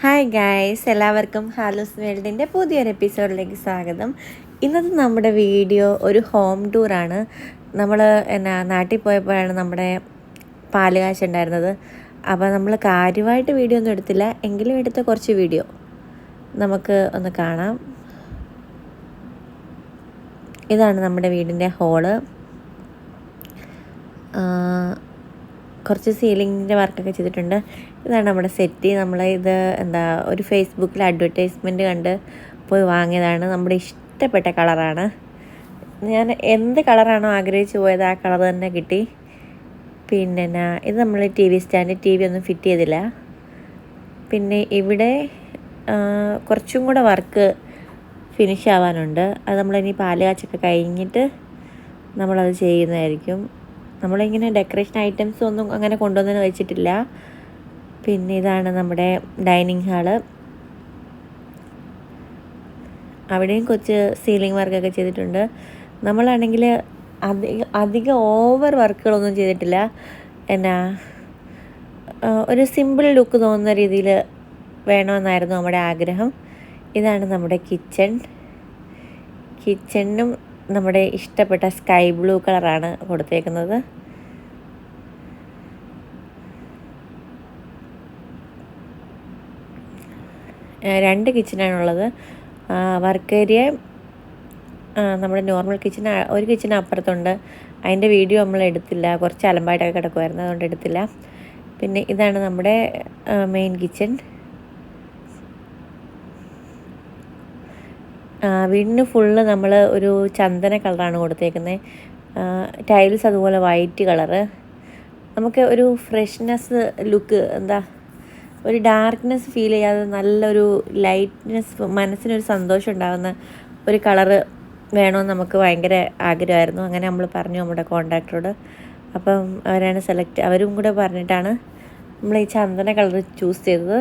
Hi guys എല്ലാവർക്കും ഹാലൂസ് വേൾഡിന്റെ പുതിയൊരു എപ്പിസോഡിലേക്ക് സ്വാഗതം. ഇന്നത്തെ നമ്മുടെ വീഡിയോ ഒരു ഹോം ടൂറാണ് നമ്മൾ എന്നാ നാട്ടിൽ പോയപ്പോഴാണ് നമ്മുടെ പാൽ കാശ് ഉണ്ടായിരുന്നത്. അപ്പോൾ നമ്മൾ കാര്യമായിട്ട് വീഡിയോ ഒന്നും എടുത്തില്ല. എങ്കിലും എടുത്ത കുറച്ച് വീഡിയോ നമുക്ക് ഒന്ന് കാണാം. ഇതാണ് നമ്മുടെ വീടിന്റെ ഹോൾ കുറച്ച് സീലിങ്ങിന്റെ വർക്കൊക്കെ ചെയ്തിട്ടുണ്ട്. ഇതാണ് നമ്മുടെ സെറ്റ് നമ്മൾ ഇത് എന്താ ഒരു ഫേസ്ബുക്കിൽ അഡ്വർടൈസ്മെന്റ് കണ്ട് പോയി വാങ്ങിയതാണ്. നമ്മുടെ ഇഷ്ടപ്പെട്ട കളറാണ് ഞാൻ എന്ത് കളറാണോ ആഗ്രഹിച്ചു പോയത് ആ കളർ തന്നെ കിട്ടി. പിന്നെ ഇത് നമ്മൾ T V stand T V ഒന്നും ഫിറ്റ് ചെയ്തില്ല. പിന്നെ ഇവിടെ കുറച്ചും കൂടെ വർക്ക് ഫിനിഷ് ആവാനുണ്ട്. അത് നമ്മളിനി പാൽ കാച്ചൊക്കെ കഴിഞ്ഞിട്ട് നമ്മളത് ചെയ്യുന്നതായിരിക്കും. നമ്മളിങ്ങനെ ഡെക്കറേഷൻ ഐറ്റംസ് ഒന്നും അങ്ങനെ കൊണ്ടുവന്നു വെച്ചിട്ടില്ല. പിന്നെ ഇതാണ് നമ്മുടെ ഡൈനിങ് ഹാൾ അവിടെയും കുറച്ച് സീലിംഗ് വർക്കൊക്കെ ചെയ്തിട്ടുണ്ട്. നമ്മളാണെങ്കിൽ അധികം അധികം ഓവർ വർക്കുകളൊന്നും ചെയ്തിട്ടില്ല. എന്നാ ഒരു സിമ്പിൾ ലുക്ക് തോന്നുന്ന രീതിയിൽ വേണമെന്നായിരുന്നു നമ്മുടെ ആഗ്രഹം. ഇതാണ് നമ്മുടെ കിച്ചൺ കിച്ചണിനും നമ്മുടെ ഇഷ്ടപ്പെട്ട സ്കൈ ബ്ലൂ കളറാണ് കൊടുത്തേക്കുന്നത്. രണ്ട് കിച്ചണാണുള്ളത് വർക്ക് ഏരിയ നമ്മുടെ നോർമൽ കിച്ചൺ ഒരു കിച്ചൺ അപ്പുറത്തുണ്ട്. അതിന്റെ വീഡിയോ നമ്മൾ എടുത്തില്ല. കുറച്ച് അലമ്പായിട്ടൊക്കെ കിടക്കുമായിരുന്നു അതുകൊണ്ട് എടുത്തില്ല. പിന്നെ ഇതാണ് നമ്മുടെ മെയിൻ കിച്ചൺ വീടിന് ഫുള്ള് നമ്മൾ ഒരു ചന്ദന കളറാണ് കൊടുത്തേക്കുന്നത് ടൈൽസ് അതുപോലെ വൈറ്റ് കളറ്. നമുക്ക് ഒരു ഫ്രഷ്നെസ് ലുക്ക് എന്താ ഒരു ഡാർക്ക്നെസ് ഫീൽ ചെയ്യാതെ നല്ലൊരു ലൈറ്റ്നെസ് മനസ്സിനൊരു സന്തോഷം ഉണ്ടാകുന്ന ഒരു കളറ് വേണമെന്ന് നമുക്ക് ഭയങ്കര ആഗ്രഹമായിരുന്നു. അങ്ങനെ നമ്മൾ പറഞ്ഞു നമ്മുടെ കോൺട്രാക്ടറോട്. അപ്പം അവരാണ് സെലക്ട് അവരും കൂടെ പറഞ്ഞിട്ടാണ് നമ്മൾ ഈ ചന്ദന കളർ ചൂസ് ചെയ്തത്.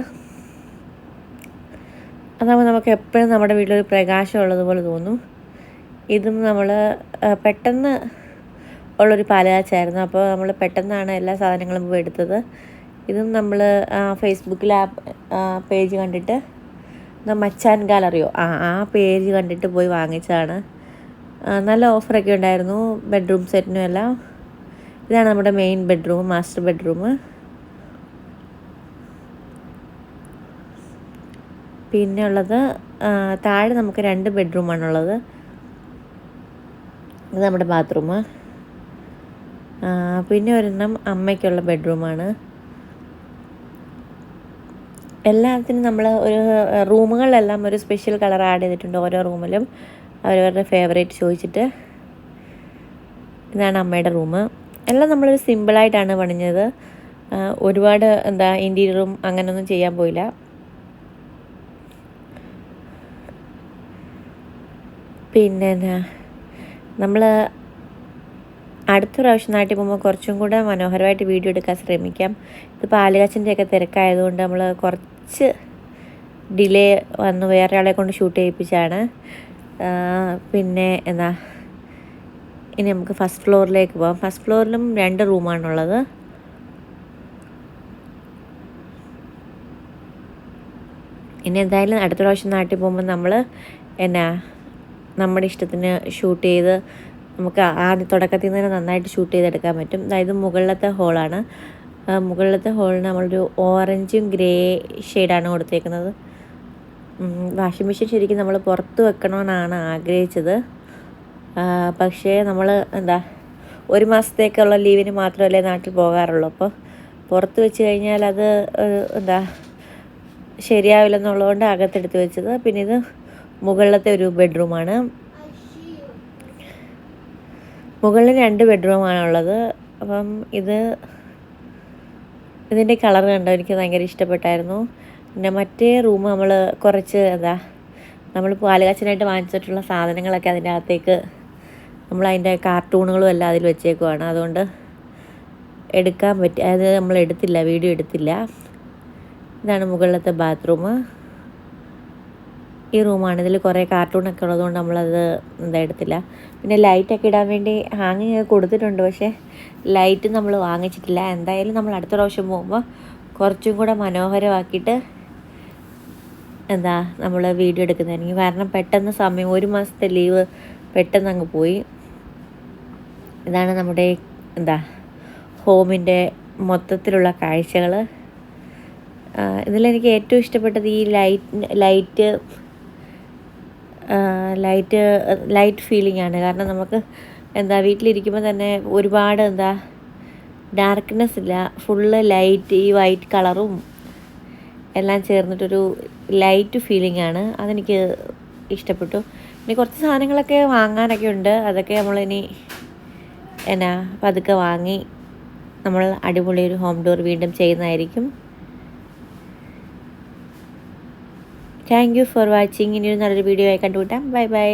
അതാകുമ്പോൾ നമുക്ക് എപ്പോഴും നമ്മുടെ വീട്ടിലൊരു പ്രകാശം ഉള്ളതുപോലെ തോന്നും. ഇതും നമ്മൾ പെട്ടെന്ന് ഉള്ളൊരു പാലാച്ചായിരുന്നു. അപ്പോൾ നമ്മൾ പെട്ടെന്നാണ് എല്ലാ സാധനങ്ങളും പോയി എടുത്തത്. ഇതും നമ്മൾ ഫേസ്ബുക്കിൽ ആ പേജ് കണ്ടിട്ട് മച്ചാൻ ഗാലറിയോ ആ ആ പേജ് കണ്ടിട്ട് പോയി വാങ്ങിച്ചതാണ്. നല്ല ഓഫറൊക്കെ ഉണ്ടായിരുന്നു ബെഡ്റൂം സെറ്റിനും എല്ലാം. ഇതാണ് നമ്മുടെ മെയിൻ ബെഡ്റൂം മാസ്റ്റർ ബെഡ്റൂം. പിന്നെ ഉള്ളത് താഴെ നമുക്ക് രണ്ട് ബെഡ്റൂമാണുള്ളത്. ഇത് നമ്മുടെ ബാത്റൂം. പിന്നെ ഒരെണ്ണം അമ്മയ്ക്കുള്ള ബെഡ്റൂമാണ്. എല്ലാത്തിനും നമ്മൾ ഒരു റൂമുകളിലെല്ലാം ഒരു സ്പെഷ്യൽ കളർ ആഡ് ചെയ്തിട്ടുണ്ട് ഓരോ റൂമിലും. അവരവരുടെ ഫേവറേറ്റ് ചോദിച്ചിട്ട്. ഇതാണ് അമ്മയുടെ റൂം. എല്ലാം നമ്മളൊരു സിമ്പിളായിട്ടാണ് പണിഞ്ഞത്. ഒരുപാട് എന്താ ഇന്റീരിയറും അങ്ങനെയൊന്നും ചെയ്യാൻ പോയില്ല. പിന്നെ നമ്മൾ അടുത്ത പ്രാവശ്യം നാട്ടിൽ പോകുമ്പോൾ കുറച്ചും കൂടെ മനോഹരമായിട്ട് വീഡിയോ എടുക്കാൻ ശ്രമിക്കാം. ഇത് പാലുകാച്ചിന്റെയൊക്കെ തിരക്കായതുകൊണ്ട് നമ്മൾ കുറച്ച് ഡിലേ വന്ന് വേറൊരാളെ കൊണ്ട് ഷൂട്ട് ചെയ്യിപ്പിച്ചാണ്. പിന്നെ എന്നാ ഇനി നമുക്ക് ഫസ്റ്റ് ഫ്ലോറിലേക്ക് പോകാം ഫസ്റ്റ് ഫ്ലോറിലും രണ്ട് റൂമാണുള്ളത്. ഇനി എന്തായാലും അടുത്ത പ്രാവശ്യം നാട്ടിൽ പോകുമ്പോൾ നമ്മൾ എന്നാ നമ്മുടെ ഇഷ്ടത്തിന് ഷൂട്ട് ചെയ്ത് നമുക്ക് ആദ്യ തുടക്കത്തിൽ നിന്ന് തന്നെ നന്നായിട്ട് ഷൂട്ട് ചെയ്തെടുക്കാൻ പറ്റും. അതായത് മുകളിലത്തെ ഹോളാണ് മുകളിലത്തെ ഹോളിന് നമ്മളൊരു ഓറഞ്ചും ഗ്രേ ഷെയ്ഡാണ് കൊടുത്തേക്കുന്നത്. വാഷിംഗ് മെഷീൻ ശരിക്കും നമ്മൾ പുറത്ത് വെക്കണമെന്നാണ് ആഗ്രഹിച്ചത്. പക്ഷേ നമ്മൾ എന്താ ഒരു മാസത്തേക്കുള്ള ലീവിന് മാത്രമല്ലേ നാട്ടിൽ പോകാറുള്ളൂ. അപ്പോൾ പുറത്ത് വെച്ച് കഴിഞ്ഞാൽ അത് എന്താ ശരിയാവില്ലെന്നുള്ളതുകൊണ്ട് അകത്തെടുത്ത് വെച്ചത്. പിന്നെ ഇത് മുകളിലത്തെ ഒരു ബെഡ്റൂമാണ്. മുകളിൽ രണ്ട് ബെഡ്റൂമാണുള്ളത് അപ്പം ഇത് ഇതിന്റെ കളർ കണ്ടോ? എനിക്ക് ഭയങ്കര ഇഷ്ടപ്പെട്ടായിരുന്നു. പിന്നെ മറ്റേ റൂം നമ്മൾ കുറച്ച് എന്താ നമ്മൾ പാലുകാച്ചനായിട്ട് വാങ്ങിച്ചിട്ടുള്ള സാധനങ്ങളൊക്കെ അതിന്റെ അകത്തേക്ക് നമ്മൾ അതിന്റെ കാർട്ടൂണുകളും എല്ലാം അതിൽ വെച്ചേക്കുവാണ്. അതുകൊണ്ട് എടുക്കാൻ പറ്റി അതായത് നമ്മൾ എടുത്തില്ല വീഡിയോ എടുത്തില്ല. ഇതാണ് മുകളിലത്തെ ബാത്റൂം. ഈ റൂമാണ്. ഇതിൽ കുറേ കാർട്ടൂണൊക്കെ ഉള്ളതുകൊണ്ട് നമ്മളത് എന്താ എടുത്തില്ല. പിന്നെ ലൈറ്റൊക്കെ ഇടാൻ വേണ്ടി ഹാങ്ങിങ് ഒക്കെ കൊടുത്തിട്ടുണ്ട്. പക്ഷേ ലൈറ്റ് നമ്മൾ വാങ്ങിച്ചിട്ടില്ല. എന്തായാലും നമ്മൾ അടുത്ത പ്രാവശ്യം പോകുമ്പോൾ കുറച്ചും കൂടെ മനോഹരമാക്കിയിട്ട് എന്താ നമ്മൾ വീഡിയോ എടുക്കുന്നതായിരിക്കും കാരണം പെട്ടെന്ന് സമയം ഒരു മാസത്തെ ലീവ് പെട്ടെന്ന് അങ്ങ് പോയി. ഇതാണ് നമ്മുടെ എന്താ ഹോമിന്റെ മൊത്തത്തിലുള്ള കാഴ്ചകൾ ഇതിലെനിക്ക് ഏറ്റവും ഇഷ്ടപ്പെട്ടത് ഈ light light light light feeling ആണ്. കാരണം നമുക്ക് എന്താ വീട്ടിലിരിക്കുമ്പോൾ തന്നെ ഒരുപാട് എന്താ ഡാർക്ക്നെസ് ഇല്ല. ഫുള്ള് ലൈറ്റ് ഈ വൈറ്റ് കളറും എല്ലാം ചേർന്നിട്ടൊരു ലൈറ്റ് ഫീലിംഗ് ആണ്. അതെനിക്ക് ഇഷ്ടപ്പെട്ടു. ഇനി കുറച്ച് സാധനങ്ങളൊക്കെ വാങ്ങാനൊക്കെ ഉണ്ട്. അതൊക്കെ നമ്മളിനി എന്നാ പതുക്കെ വാങ്ങി നമ്മൾ അടിപൊളി ഒരു ഹോം ഡോർ വീണ്ടും ചെയ്യുന്നതായിരിക്കും. Thank you for watching. ഇനി ഒരു നല്ലൊരു വീഡിയോ ആയി കണ്ടുകൂട്ടാം ബൈ ബൈ.